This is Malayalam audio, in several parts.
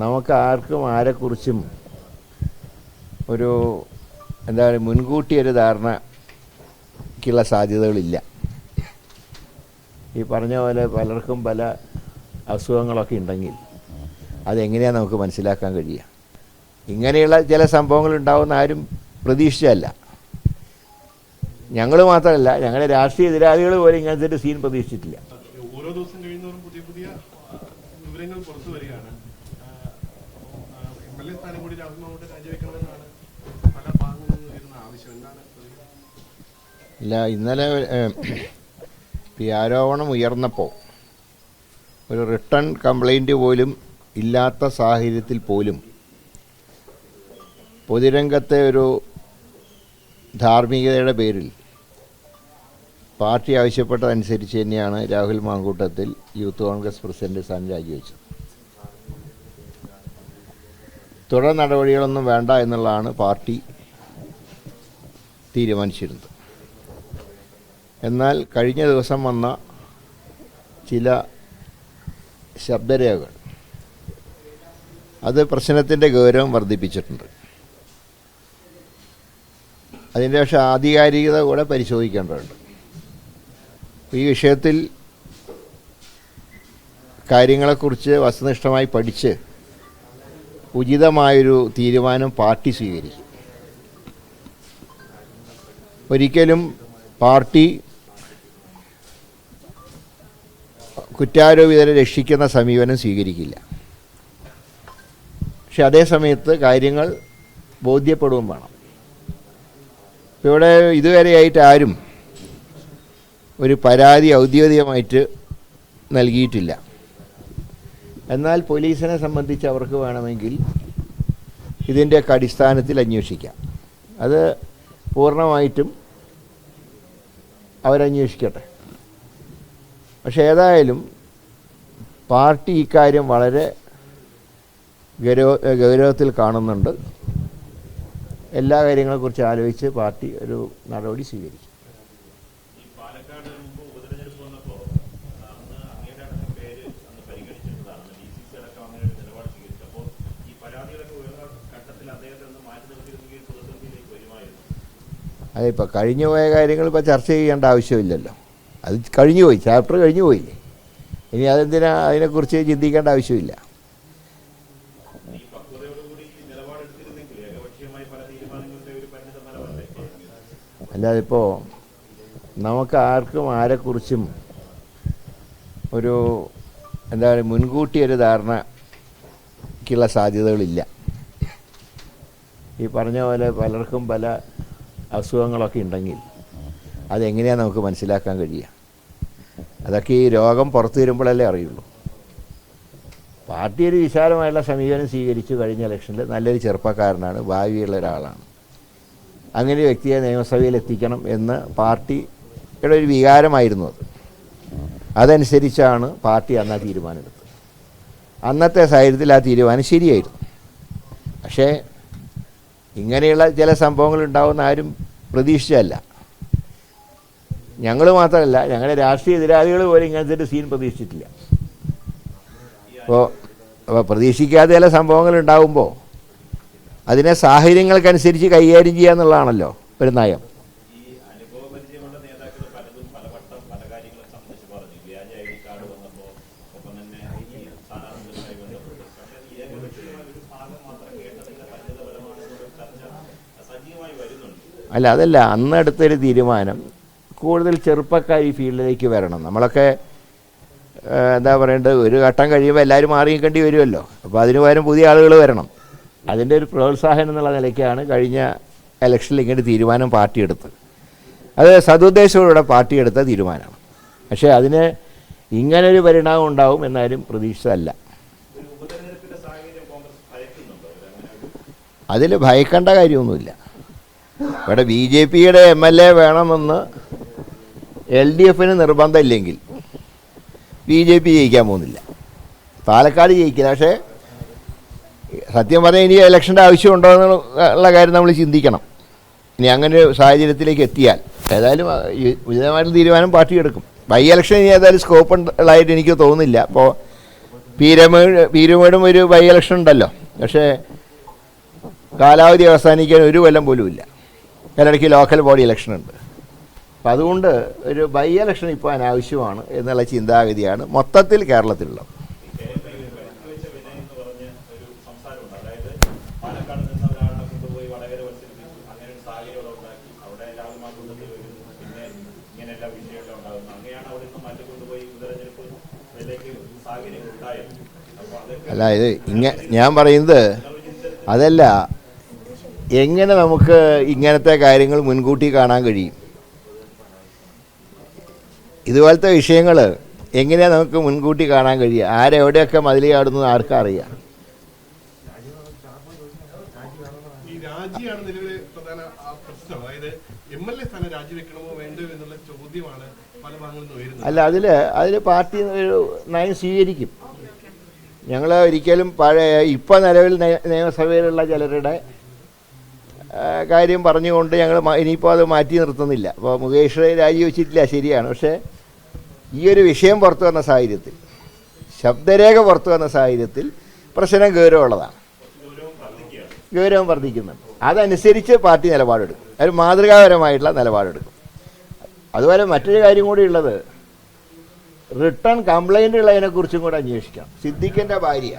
നമുക്ക് ആർക്കും ആരെക്കുറിച്ചും ഒരു എന്താ പറയുക മുൻകൂട്ടി ഒരു ധാരണയ്ക്കുള്ള സാധ്യതകളില്ല. ഈ പറഞ്ഞ പോലെ പലർക്കും പല അസുഖങ്ങളൊക്കെ ഉണ്ടെങ്കിൽ അതെങ്ങനെയാണ് നമുക്ക് മനസ്സിലാക്കാൻ കഴിയുക? ഇങ്ങനെയുള്ള ചില സംഭവങ്ങൾ ഉണ്ടാവുന്ന ആരും പ്രതീക്ഷിച്ചല്ല ഞങ്ങൾ മാത്രമല്ല ഞങ്ങളുടെ രാഷ്ട്രീയ എതിരാളികൾ പോലും ഇങ്ങനത്തെ ഒരു സീൻ പ്രതീക്ഷിച്ചിട്ടില്ല. ഓരോ ദിവസം കഴിയുന്നവരും പുതിയ പുതിയ വിവരങ്ങൾ പുറത്തു വരികയാണ്. എം പല ആവശ്യം. എന്താണ് ഇല്ല ഇന്നലെ ഈ ആരോപണം ഉയർന്നപ്പോൾ ഒരു റിട്ടേൺ കംപ്ലൈന്റ് പോലും ഇല്ലാത്ത സാഹചര്യത്തിൽ പോലും പൊതുരംഗത്തെ ഒരു ധാർമ്മികതയുടെ പേരിൽ പാർട്ടി ആവശ്യപ്പെട്ടതനുസരിച്ച് തന്നെയാണ് Rahul Mamkootathil youth Congress president സ്ഥാനം രാജിവെച്ചത്. തുടർ നടപടികളൊന്നും വേണ്ട എന്നുള്ളതാണ് പാർട്ടി തീരുമാനിച്ചിരുന്നത്. എന്നാൽ കഴിഞ്ഞ ദിവസം വന്ന ചില ശബ്ദരേഖകൾ അത് പ്രശ്നത്തിന്റെ ഗൗരവം വർദ്ധിപ്പിച്ചിട്ടുണ്ട്. അതിന്റെ പക്ഷെ ആധികാരികത കൂടെ പരിശോധിക്കേണ്ടതുണ്ട്. ഈ വിഷയത്തിൽ കാര്യങ്ങളെക്കുറിച്ച് വസ്തുനിഷ്ഠമായി പഠിച്ച് ഉചിതമായൊരു തീരുമാനം പാർട്ടി സ്വീകരിക്കും. ഒരിക്കലും പാർട്ടി കുറ്റാരോപിതരെ രക്ഷിക്കുന്ന സമീപനം സ്വീകരിക്കില്ല. പക്ഷെ അതേ സമയത്ത് കാര്യങ്ങൾ ബോധ്യപ്പെടുകയും വേണം. ഇവിടെ ഇതുവരെയായിട്ട് ആരും ഒരു പരാതി ഔദ്യോഗികമായിട്ട് നൽകിയിട്ടില്ല. എന്നാൽ പോലീസിനെ സംബന്ധിച്ച് അവർക്ക് വേണമെങ്കിൽ ഇതിന്റെയൊക്കെ അടിസ്ഥാനത്തിൽ അന്വേഷിക്കാം. അത് പൂർണമായിട്ടും അവരന്വേഷിക്കട്ടെ. പക്ഷേ ഏതായാലും പാർട്ടി ഇക്കാര്യം വളരെ ഗൗരവ ഗൗരവത്തിൽ കാണുന്നുണ്ട്. എല്ലാ കാര്യങ്ങളെക്കുറിച്ച് ആലോചിച്ച് പാർട്ടി ഒരു നടപടി സ്വീകരിക്കും ഈ പാലക്കാട് മുമ്പ് ഉപതെരഞ്ഞെടുപ്പ് വന്നപ്പോ അന്ന് അങ്ങയുടെ അടക്കം പേര് അന്ന് പരിഗണിച്ചിട്ടുള്ളതാണ് ഡി സി സി അടക്കം അങ്ങനെ ഒരു നിലപാട് സ്വീകരിച്ചു അപ്പോൾ ഈ പരാതികളൊക്കെ ഉയർന്ന ഘട്ടത്തിൽ അദ്ദേഹത്തെ ഒന്ന് മാറ്റി നിർത്തിയിരുന്നെങ്കിൽ പ്രതിസന്ധിയിലേക്ക് വരുമായിരുന്നു അതിപ്പോൾ കഴിഞ്ഞു പോയ കാര്യങ്ങൾ ഇപ്പോൾ ചർച്ച ചെയ്യേണ്ട ആവശ്യമില്ലല്ലോ. അത് കഴിഞ്ഞു പോയി ചാപ്റ്റർ കഴിഞ്ഞു പോയില്ലേ ഇനി അതെന്തിനാ അതിനെക്കുറിച്ച് ചിന്തിക്കേണ്ട ആവശ്യമില്ല. അല്ലാതിപ്പോൾ നമുക്ക് ആർക്കും ആരെക്കുറിച്ചും ഒരു എന്താ പറയുക മുൻകൂട്ടി ഒരു ധാരണയ്ക്കുള്ള സാധ്യതകളില്ല. ഈ പറഞ്ഞ പോലെ പലർക്കും പല അസുഖങ്ങളൊക്കെ ഉണ്ടെങ്കിൽ അതെങ്ങനെയാണ് നമുക്ക് മനസ്സിലാക്കാൻ കഴിയുക? അതൊക്കെ ഈ രോഗം പുറത്തു വരുമ്പോഴല്ലേ അറിയുള്ളൂ. പാർട്ടി ഒരു വിശാലമായുള്ള സമീപനം സ്വീകരിച്ചു കഴിഞ്ഞ ഇലക്ഷനിൽ നല്ലൊരു ചെറുപ്പക്കാരനാണ് ഭാവിയുള്ള ഒരാളാണ്. അങ്ങനെ വ്യക്തിയെ നിയമസഭയിൽ എത്തിക്കണം എന്ന് പാർട്ടിയുടെ ഒരു വികാരമായിരുന്നു അത്. അതനുസരിച്ചാണ് പാർട്ടി അന്ന് ആ തീരുമാനമെടുത്തത് അന്നത്തെ സാഹചര്യത്തിൽ ആ തീരുമാനം ശരിയായിരുന്നു. പക്ഷേ ഇങ്ങനെയുള്ള ചില സംഭവങ്ങൾ ഉണ്ടാവുമെന്ന് ആരും പ്രതീക്ഷിച്ചല്ല ഞങ്ങൾ മാത്രമല്ല ഞങ്ങളുടെ രാഷ്ട്രീയ എതിരാളികൾ പോലും ഇങ്ങനത്തെ ഒരു സീൻ പ്രതീക്ഷിച്ചിട്ടില്ല. അപ്പോൾ അപ്പോൾ പ്രതീക്ഷിക്കാതെ ചില സംഭവങ്ങൾ ഉണ്ടാകുമ്പോൾ അതിനെ സാഹചര്യങ്ങൾക്കനുസരിച്ച് കൈകാര്യം ചെയ്യുക എന്നുള്ളതാണല്ലോ ഒരു നയം. അല്ല അതല്ല അന്ന് എടുത്തൊരു തീരുമാനം. കൂടുതൽ ചെറുപ്പക്കാർ ഈ ഫീൽഡിലേക്ക് വരണം. നമ്മളൊക്കെ എന്താ പറയേണ്ടത്? ഒരു ഘട്ടം കഴിയുമ്പോൾ എല്ലാവരും മാറി നിൽക്കേണ്ടി വരുമല്ലോ അപ്പോൾ അതിന് പകരം പുതിയ ആളുകൾ വരണം. അതിന്റെ ഒരു പ്രോത്സാഹനം എന്നുള്ള നിലയ്ക്കാണ് കഴിഞ്ഞ ഇലക്ഷനിൽ ഇങ്ങനെ തീരുമാനം പാർട്ടി എടുത്തത്. അത് സതുദ്ദേശത്തോടെ പാർട്ടി എടുത്ത തീരുമാനമാണ്. പക്ഷേ അതിന് ഇങ്ങനൊരു പരിണാമം ഉണ്ടാവും എന്നാലും പ്രതീക്ഷിച്ചതല്ല. അതിൽ ഭയക്കേണ്ട കാര്യമൊന്നുമില്ല. ഇവിടെ ബി ജെ പിയുടെ എം എൽ എ വേണമെന്ന് എൽ ഡി എഫിന് നിർബന്ധമില്ലെങ്കിൽ ബി ജെ പി ജയിക്കാൻ പോകുന്നില്ല. പാലക്കാട് ജയിക്കില്ല. പക്ഷേ സത്യം പറഞ്ഞാൽ ഇനി ഇലക്ഷന്റെ ആവശ്യമുണ്ടോ എന്നുള്ള കാര്യം നമ്മൾ ചിന്തിക്കണം. ഇനി അങ്ങനെ ഒരു സാഹചര്യത്തിലേക്ക് എത്തിയാൽ ഏതായാലും ഉചിതമായിട്ടുള്ള തീരുമാനം പാർട്ടി എടുക്കും. ബൈ ഇലക്ഷൻ ഇനി ഏതായാലും സ്കോപ്പ് ഉള്ളതായിട്ട് എനിക്ക് തോന്നുന്നില്ല. അപ്പോൾ പീരമേട് പീരുമേടും ഒരു ബൈ ഇലക്ഷൻ ഉണ്ടല്ലോ. പക്ഷേ കാലാവധി അവസാനിക്കാൻ ഒരു കൊല്ലം പോലും ഇല്ല അതിലിടയ്ക്ക് ലോക്കൽ ബോഡി ഇലക്ഷൻ ഉണ്ട്. അപ്പം അതുകൊണ്ട് ഒരു ബൈ ഇലക്ഷൻ ഇപ്പോൾ അനാവശ്യമാണ് എന്നുള്ള ചിന്താഗതിയാണ് മൊത്തത്തിൽ കേരളത്തിലുള്ളത്. അല്ല ഇത് ഇങ്ങ ഞാൻ പറയുന്നത് അതല്ല എങ്ങനെ നമുക്ക് ഇങ്ങനത്തെ കാര്യങ്ങൾ മുൻകൂട്ടി കാണാൻ കഴിയും? ഇതുപോലത്തെ വിഷയങ്ങൾ എങ്ങനെയാണ് നമുക്ക് മുൻകൂട്ടി കാണാൻ കഴിയുക? ആരെവിടെയൊക്കെ മതിൽ ചാടുന്നത് ആർക്കും അറിയാം? രാജിയാണ് നിലവിലെ പ്രധാന ആ പ്രശ്നം. അതായത് എം എൽ എ സ്ഥാനം രാജിവെക്കണമോ വേണ്ടോ എന്നുള്ള ചോദ്യമാണ് പല ഭാഗങ്ങളിൽ നിന്ന് ഉയരുന്നത്. അല്ല അതിൽ അതിൽ പാർട്ടി ഒരു നയം സ്വീകരിക്കും. ഞങ്ങൾ ഒരിക്കലും പഴയ ഇപ്പോൾ നിലവിൽ നയ- നിയമസഭയിലുള്ള ചിലരുടെ കാര്യം പറഞ്ഞുകൊണ്ട് ഞങ്ങൾ ഇനിയിപ്പോൾ അത് മാറ്റി നിർത്തുന്നില്ല. അപ്പോൾ മുകേഷ് രാജിവെച്ചിട്ടില്ല ശരിയാണ്. പക്ഷേ ഈ ഒരു വിഷയം പുറത്തു വന്ന സാഹചര്യത്തിൽ ശബ്ദരേഖ പുറത്തു വന്ന സാഹചര്യത്തിൽ പ്രശ്നം ഗൗരവമുള്ളതാണ്. ഗൗരവം വർദ്ധിക്കുന്നുണ്ട്. അതനുസരിച്ച് പാർട്ടി നിലപാടെടുക്കും. ഒരു മാതൃകാപരമായിട്ടുള്ള നിലപാടെടുക്കും. അതുപോലെ മറ്റൊരു കാര്യം കൂടി ഉള്ളത് റിട്ടേൺ കംപ്ലൈന്റ് ഉള്ളതിനെക്കുറിച്ചും കൂടെ അന്വേഷിക്കാം സിദ്ദിഖിന്റെ ഭാര്യ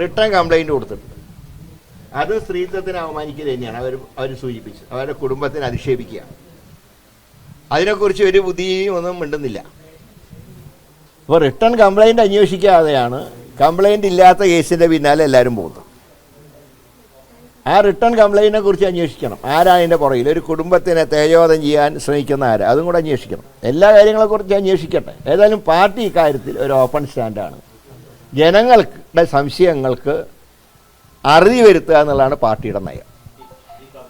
റിട്ടേൺ കംപ്ലൈന്റ് കൊടുത്തിട്ടുണ്ട്. അത് സ്ത്രീത്വത്തിന് അവമാനിക്കുക തന്നെയാണ്. അവർ അവർ സൂചിപ്പിച്ചത്. അവരുടെ കുടുംബത്തിന് അധിക്ഷേപിക്കുക. അതിനെക്കുറിച്ച് ഒരു ബുദ്ധിയും ഒന്നും മിണ്ടുന്നില്ല. അപ്പോൾ റിട്ടേൺ കംപ്ലൈന്റ് അന്വേഷിക്കാതെയാണ് കംപ്ലൈന്റ് ഇല്ലാത്ത കേസിന്റെ പിന്നാലെ എല്ലാവരും പോകുന്നത്. ആ റിട്ടേൺ കംപ്ലൈന്റിനെ കുറിച്ച് അന്വേഷിക്കണം. ആരാണ് അതിന്റെ പുറകിൽ? ഒരു കുടുംബത്തിനെ തേജോധം ചെയ്യാൻ ശ്രമിക്കുന്ന ആരാ? അതും കൂടെ അന്വേഷിക്കണം. എല്ലാ കാര്യങ്ങളെക്കുറിച്ച് അന്വേഷിക്കട്ടെ. ഏതായാലും പാർട്ടി ഇക്കാര്യത്തിൽ ഒരു ഓപ്പൺ സ്റ്റാൻഡാണ്. ജനങ്ങളുടെ സംശയങ്ങൾക്ക് അറുതി വരുത്തുക എന്നുള്ളതാണ് പാർട്ടിയുടെ നയം.